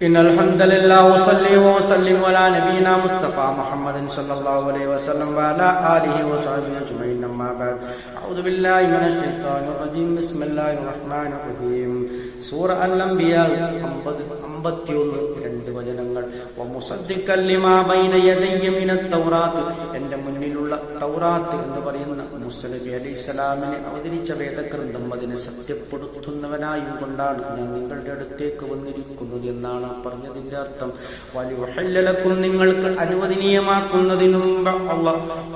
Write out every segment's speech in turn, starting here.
إن الحمد لله وصلي وسلم على نبينا مصطفى محمد صلى الله عليه وسلم وعلى آله وصحبه أجمعين أما بعد أعوذ بالله من الشيطان الرجيم بسم الله الرحمن الرحيم സൂറ അൽ അംബിയ അമ്പത് അമ്പത്തിയൊന്ന് രണ്ട് വചനങ്ങൾ വമുസദ്ദിഖൻ മിന തൗറാത്ത് എന്ന് പറയുന്ന മുസ്ലിം അലി ഇസ്ലാമിനെ അവതരിച്ച വേദഗ്രന്ഥം അതിനെ സത്യപ്പെടുത്തുന്നവനായും കൊണ്ടാണ് ഞാൻ നിങ്ങളുടെ അടുത്തേക്ക് വന്നിരിക്കുന്നത് എന്നാണ് പറഞ്ഞതിന്റെ അർത്ഥം. വലിയക്കും നിങ്ങൾക്ക് അനുവദനീയമാക്കുന്നതിനും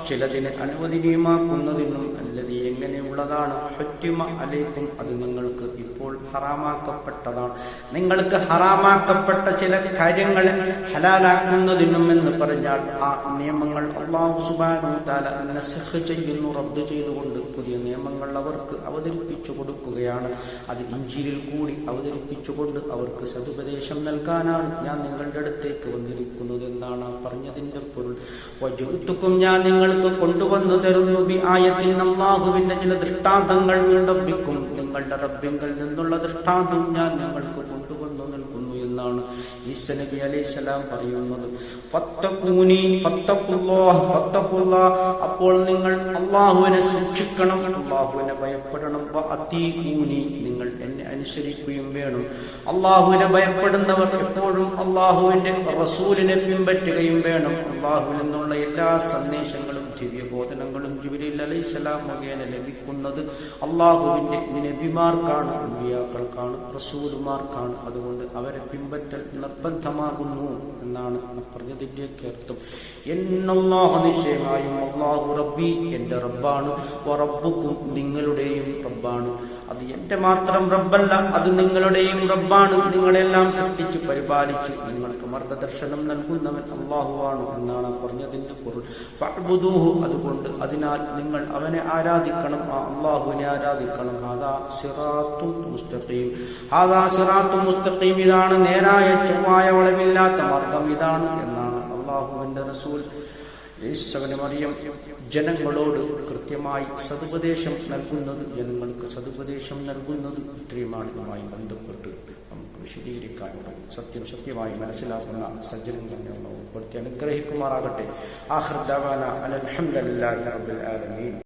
ചിലതിനെ അനുവദനീയമാക്കുന്നതിനും എങ്ങനെയുള്ളതാണ് ഹറ്റുമ അലേക്കും അത് നിങ്ങൾക്ക് ഇപ്പോൾ ഹറാമാക്കപ്പെട്ടതാണ്. നിങ്ങൾക്ക് ഹറാമാക്കപ്പെട്ട ചില കാര്യങ്ങൾ ഹലാലാക്കുന്നതിനും എന്ന് പറഞ്ഞാൽ ആ നിയമങ്ങൾ അള്ളാഹു സുബാനു താല നസഹ് ചെയ്യുന്നു റദ്ദ് ചെയ്തുകൊണ്ട് പുതിയ നിയമങ്ങൾ അവർക്ക് അവതരിപ്പിച്ചു കൊടുക്കുകയാണ്. അത് ഇഞ്ചിയിൽ കൂടി അവതരിപ്പിച്ചുകൊണ്ട് അവർക്ക് സതുപദേശം നൽകാനാണ് ഞാൻ നിങ്ങളുടെ അടുത്തേക്ക് വന്നിരിക്കുന്നത് എന്നാണ് പറഞ്ഞതിന്റെ പൊരുൾ. ഞാൻ നിങ്ങൾക്ക് കൊണ്ടുവന്നു തരുന്നു ബി ആയത്തിൽ അള്ളാഹുവിന്റെ ചില ദൃഷ്ടാന്തങ്ങൾ വീണ്ടപ്പിക്കും നിങ്ങളുടെ റബ്ബിങ്കിൽ നിന്നുള്ള ദൃഷ്ടാന്തം ഞാൻ ഞങ്ങൾക്ക് കൊണ്ടുവന്നു നിൽക്കുന്നു എന്നാണ് ഈശ്വരബി അലൈഹി സ്വലാം പറയുന്നത്. അപ്പോൾ നിങ്ങൾ അള്ളാഹുവിനെ സൂക്ഷിക്കണം അള്ളാഹുവിനെ ഭയപ്പെടണം. നിങ്ങൾ എന്നെ അനുസരിക്കുകയും വേണം. അള്ളാഹുവിനെ ഭയപ്പെടുന്നവർ എപ്പോഴും അള്ളാഹുവിന്റെ റസൂലിനെ പിൻപറ്റുകയും വേണം. അള്ളാഹുവിൽ നിന്നുള്ള എല്ലാ സന്ദേശങ്ങളും ദിവ്യബോധനങ്ങളും ജിബിലിൽ അലൈഹിസ്സലാം മുഖേന ലഭിക്കുന്നത്. അള്ളാഹുവിന്റെ നബിമാർക്കാണ് അമ്പിയാക്കൾക്കാണ് റസൂലുമാർക്കാണ്. അതുകൊണ്ട് അവരെ പിൻപറ്റൽ നിർബന്ധമാകുന്നു എന്നാണ് പറഞ്ഞതിന്റെ കേർത്തും. എന്നല്ലാഹ നിശ്ചയമായും അള്ളാഹു റബ്ബി എന്റെ റബ്ബാണ്. റബ്ബുക്കും നിങ്ങളുടെയും റബ്ബാണ്. അത് എന്റെ മാത്രം റബ്ബല്ല അത് നിങ്ങളുടെയും റബ്ബാണ്. നിങ്ങളെല്ലാം സൃഷ്ടിച്ച് പരിപാലിച്ച് നിങ്ങൾക്ക് മാർഗദർശനം നൽകുന്നവൻ അള്ളാഹുവാണ് എന്നാണ് പറഞ്ഞതിന്റെ പൊരുൾ. ഫഅ്ബുദൂഹു അതുകൊണ്ട് അതിനാൽ നിങ്ങൾ അവനെ ആരാധിക്കണം. ആ അള്ളാഹുവിനെ ആരാധിക്കണം. ഹാദാ സിറാത്തും മുസ്തഖീം. ഹാദാ സിറാത്തും മുസ്തഖീം ഇതാണ് നേരായ ചൊവ്വായ വളവില്ലാത്ത മാർഗം ഇതാണ് എന്നാണ് അള്ളാഹുവിന്റെ റസൂൽ മറിയം ജനങ്ങളോട് കൃത്യമായി സതുപദേശം നൽകുന്നത് ജനങ്ങൾക്ക് സതുപദേശം നൽകുന്നത് ഇത്രയുമാണ് ഇതുമായി ബന്ധപ്പെട്ട്. നമുക്ക് വിശദീകരിക്കാനുള്ള സത്യം സത്യമായി മനസ്സിലാക്കുന്ന സജ്ജനം തന്നെ ഉൾപ്പെടുത്തി അനുഗ്രഹിക്കുമാറാകട്ടെ. ആ റബ്ബുൽ ആലമീൻ.